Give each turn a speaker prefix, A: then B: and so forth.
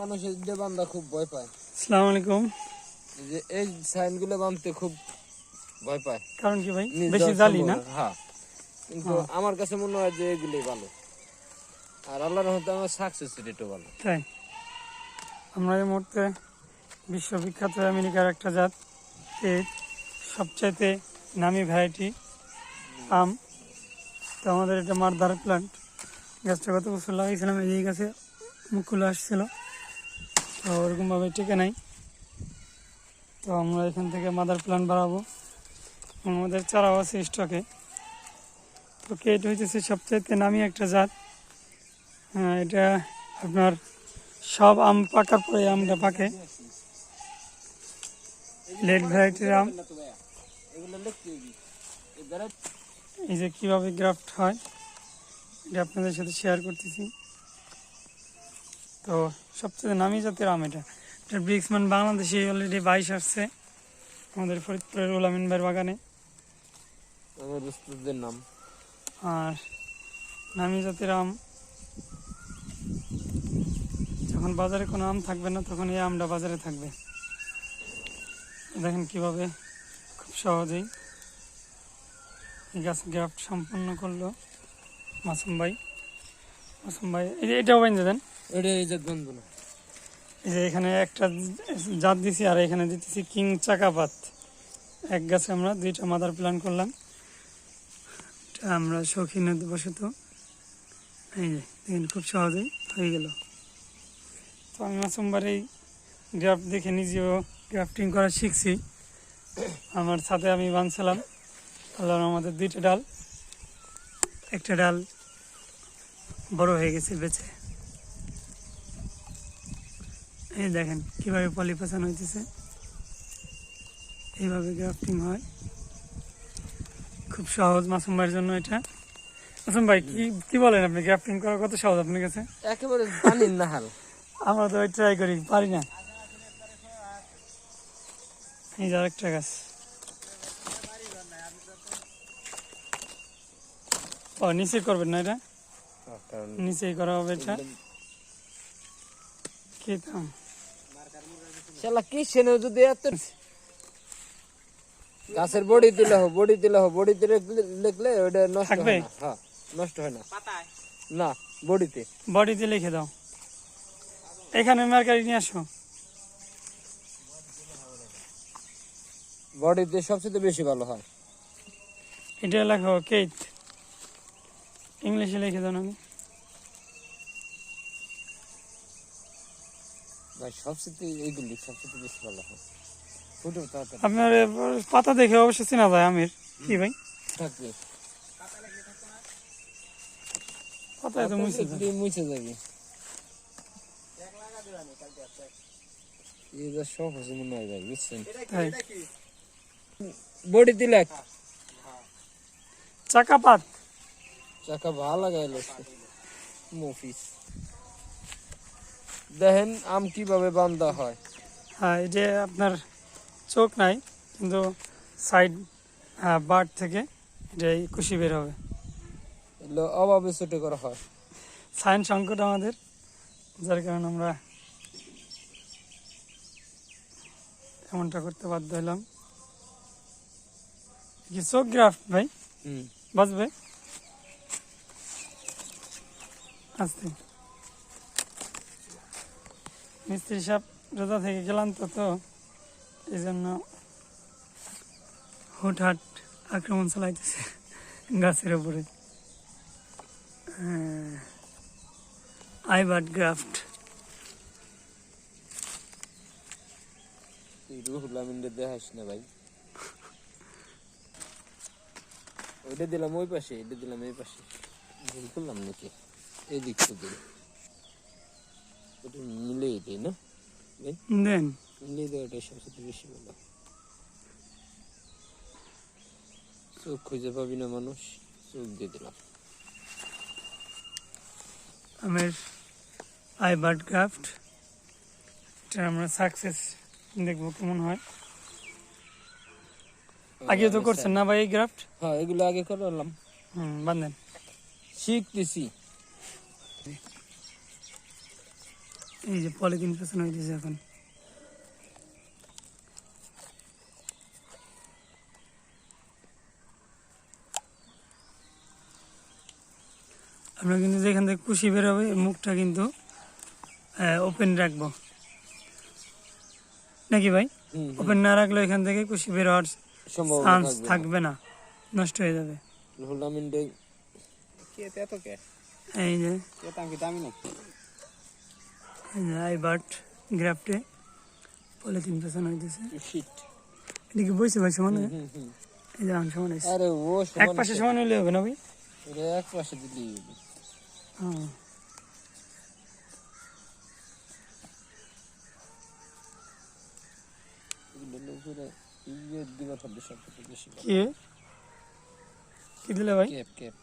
A: মানুষের যে বান্ধা খুব ভয় পায়।
B: আসসালামু আলাইকুম।
A: যে এই খুব ভয় পায়।
B: কারণ কি ভাই? বেশি জালি না?
A: হ্যাঁ। কিন্তু আমার কাছে মনে হয় যে এগুলোই ভালো। আর আল্লাহর রহমতে আমার সাকসেস রেটও ভালো।
B: তাই? আমরা এই মুহূর্তে বিশ্ববিখ্যাত আমেরিকার একটা জাত এর সবচাইতে নামি ভ্যারাইটি আম। তো আমাদের এটা মারধার প্লান্ট গাছটা গত বছর লাগিয়েছিলাম? এই গাছে মুকুল আসছিল। তো ওরকমভাবে টিকে নাই। তো আমরা এখান থেকে মাদার প্লান্ট বাড়াবো। আমাদের চারাও আছে স্টকে তো কেট হইতেছে সবচাইতে নামি একটা জাত। হ্যাঁ, এটা আপনার সব আম পাকার পরে আমটা পাকে। লেট ভ্যারাইটির আম।
A: এই
B: যে কীভাবে গ্রাফট হয় এটা আপনাদের সাথে শেয়ার করতেছি। তো সবচেয়ে নামি জাতের আম এটা। এটা ব্রিক্সম্যান বাংলাদেশে অলরেডি বাইশ আসছে। আমাদের ফরিদপুরের উলামিন ভাইয়ের বাগানে।
A: নাম।
B: আর নামি জাতের আম। যখন বাজারে কোনো আম থাকবে না তখন এই আমটা বাজারে থাকবে। দেখেন কীভাবে খুব সহজেই এই গাছ গ্রাফট সম্পন্ন করল মাসুম ভাই। মাসুম ভাই এটাও বাইন দেন। এখানে একটা জাত দিছি আর এখানে কিং চাকাপাত। এক গাছে আমরা দুইটা মাদার প্ল্যান করলাম। আমরা শৌখিন বসত। এই যে, দেখেন খুব সহজেই হয়ে গেল। তো আমি সোমবার এই দেখে নিজেও গ্রাফটিং করা শিখছি। আমার সাথে আমি বানছিলাম। আল্লাহ আমাদের দুইটা ডাল, একটা ডাল বড় হয়ে গেছে বেঁচে। এই দেখেন কীভাবে পলিপাসান হইতেছে। এইভাবে গ্রাফটিং হয়। খুব সহজ মাসুম ভাইয়ের জন্য এটা। মাসুম ভাই কি কি বলেন আপনি? গ্রাফটিং করা কত সহজ আপনার কাছে?
A: একেবারে পানির নাহাল
B: আমরা তো ট্রাই করি পারি না। এই যে আরেকটা গাছ। ও নিচে করবেন না এটা?
A: কারণ
B: নিচেই করা হবে এটা। কি দাম
A: শালা কি সেনে যদি এত গাছের বডি দিলে হোক বডি দিলে হোক বডিতে লিখলে ওটা নষ্ট? হয় না। হ্যাঁ নষ্ট হয় না। না বডিতে।
B: বডিতে লিখে দাও। এখানে মার্কারি নিয়ে আসো।
A: বডিতে সবচেয়ে বেশি ভালো হয়।
B: এটা লেখো কেট ইংলিশে লিখে দাও নাকি?
A: ভাই সবচেয়ে এইগুলি সবচেয়ে বেশি ভালো হয়। ফুটো
B: আপনার পাতা দেখে অবশ্য চেনা যায় আমের। কি ভাই?
A: থাকবে
B: তো মুছে।
A: মুছে যাবে। মনে হয় ভাই বুঝছেন? বডি দিলে
B: চাকা পাত।
A: চাকা ভালো লাগাইলো মফিস। দেখেন আম কীভাবে বান্ধা হয়।
B: হ্যাঁ এই যে আপনার চোখ নাই কিন্তু সাইড বার্ড থেকে এটা কুশি বের হবে।
A: এগুলো অভাবে ছোট করা হয়।
B: সাইন সংকট আমাদের যার কারণে আমরা এমনটা করতে বাধ্য হলাম। কি চোখ গ্রাফ ভাই?
A: হুম।
B: বাঁচবে আস্তে। মিস্ত্রি সাহেব রোজা থেকে গেলাম তো এই জন্য হুটহাট আক্রমণ চালাইতেছে গাছের উপরে। আইবার্ড গ্রাফট।
A: দেখাস না ভাই। ওইটা দিলাম ওই পাশে, এটা দিলাম এই পাশে। ভুল করলাম নাকি? এই দিক থেকে চোখ খুঁজে পাবি না মানুষ চোখ দিয়ে দিলাম
B: আমের ক্রাফট এটা আমরা সাকসেস দেখব কেমন হয় আগে তো করছেন না ভাই এই গ্রাফট
A: হ্যাঁ এগুলো আগে করলাম
B: হুম বান্ধেন
A: শিখতেছি
B: এই যে পলিথিন পেছনে হইতেছে এখন। আমরা কিন্তু যেখান থেকে কুশি বেরোবে মুখটা কিন্তু ওপেন রাখব। নাকি ভাই? ওপেন না রাখলে এখান থেকে কুশি
A: বেরোয়ার
B: চান্স
A: থাকবে
B: থাকবে না নষ্ট হয়ে যাবে। এই যে।
C: কে দাম কি দামি নাকি
B: এই যে আই বাট গ্রাফটে পলিথিন পেছনে হইতেছে এদিকে বইছে ভাই সমান এই যে সমান হয়েছে
A: আরে ও
B: এক পাশে সমান হইলে হবে না ভাই?
A: এটা এক পাশে দিলি
B: হ্যাঁ কি? কি দিলে ভাই?
A: Cap cap.